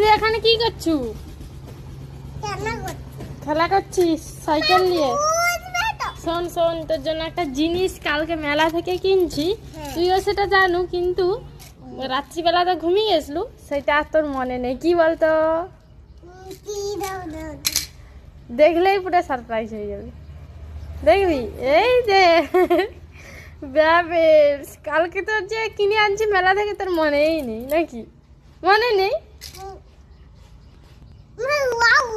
তুই এখানে কি করছু? খেলা করছিস? সাইকেল নিয়ে? শোন শোন তোর জন্য একটা জিনিস কালকে মেলা থেকে কিনছি। হ্যাঁ। তুইও সেটা জানু কিন্তু রাত্রিবেলা তো ঘুমিয়ে গেছলু সেটা আর তোর মনে নেই। কি বলতো? দেখলেই পুরো সারপ্রাইজ হয়ে যাবে। দেখবি? এই যে ব্যাবেস কালকে তোর যে কিনে আনছি মেলা থেকে তোর মনেই নেই নাকি? মনে নেই?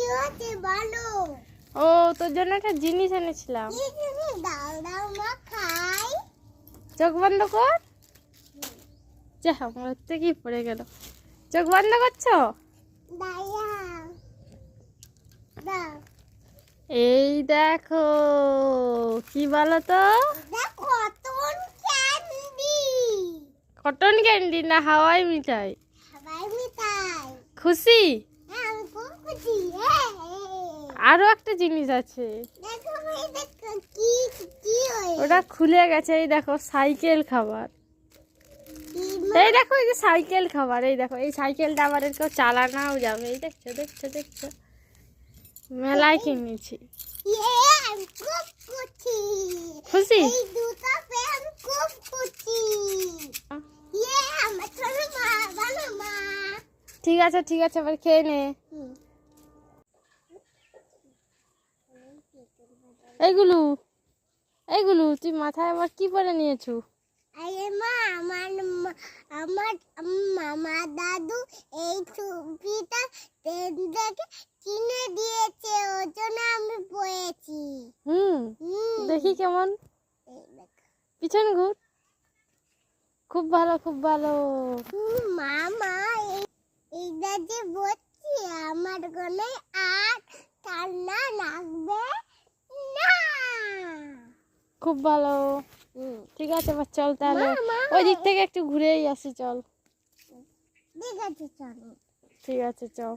কি হচ্ছে বলো? ও তোর জন্য একটা জিনিস এনেছিলাম। দাও দাও মা খাই। চোখ বন্ধ কর। যা আমার কি পড়ে গেল। চোখ বন্ধ করছ? এই দেখো কি বলো তো ক্যান্ডি কটন ক্যান্ডি না হাওয়াই মিঠাই। সবাই মিঠাই। খুশি হ্যাঁ আমি খুব খুশি হ্যাঁ আরও একটা জিনিস আছে। ওটা খুলে গেছে এই দেখো সাইকেল খাবার। এই দেখো এই যে সাইকেল খাবার এই দেখো এই সাইকেলটা আবার কেউ চালানাও যাবে এই দেখছ দেখছ দেখছ। মেলায় কিনেছি। খুশি। ইয়ে ঠিক আছে ঠিক আছে আবার খেয়ে নে। এইগুলো এইগুলো তুই মাথায় আবার কি পরে নিয়েছু? আরে মা আমার আমার মামা দাদু এই টুপিটা থেকে কিনে দিয়েছে ওর জন্য আমি পড়েছি হুম দেখি কেমন। পিছন ঘুর। খুব ভালো খুব ভালো। হুম, মামা এই এইটা যে বলছি আমার গনে আর ঠান্ডা লাগবে। খুব ভালো। ঠিক আছে এবার চল তাহলে। ওই দিক থেকে একটু ঘুরেই আসি চল। ঠিক আছে চলো। ঠিক আছে চল।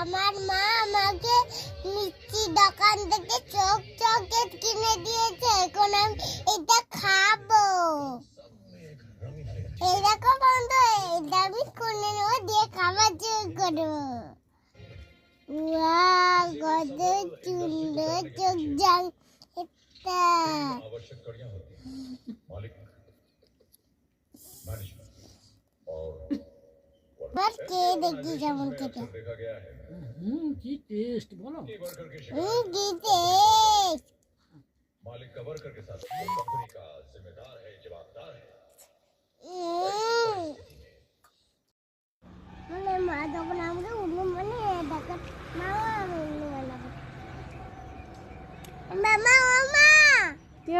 আমার মা আমাকে মিষ্টি দোকান থেকে চক চকলেট কিনে দিয়েছে। এখন আমি এটা খাব। এই দেখো বন্ধু এটা আমি খুলে নেব দিয়ে খাবার শুরু করব। কত সুন্দর চোখ জাং এটা आवश्यक कड़ियाँ होती हैं। मालिक मैनेजमेंट और बर्गर के देखी जमुन के तो देखा गया है। हम्म की टेस्ट बोलो। बर्गर के शिकार। की टेस्ट मालिक का वर्कर के साथ। कंपनी का जिम्मेदार है जवाबदार है। हम्म।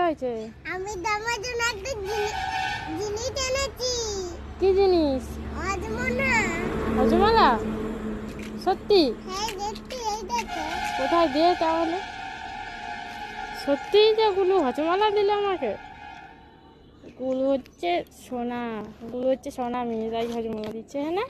হয়েছে? আমি তোমার জন্য একটা জিনি- জিনিস এনেছি। কি জিনিস? আজ মনে সত্যি? হ্যাঁ দেখছি এই দেখো। কোথায় দে তাহলে? সত্যি যে গুলো হজমালা দিল আমাকে? গুলো হচ্ছে সোনা। গুলো হচ্ছে সোনা মেয়ে তাই হজমালা দিচ্ছে হ্যাঁ না।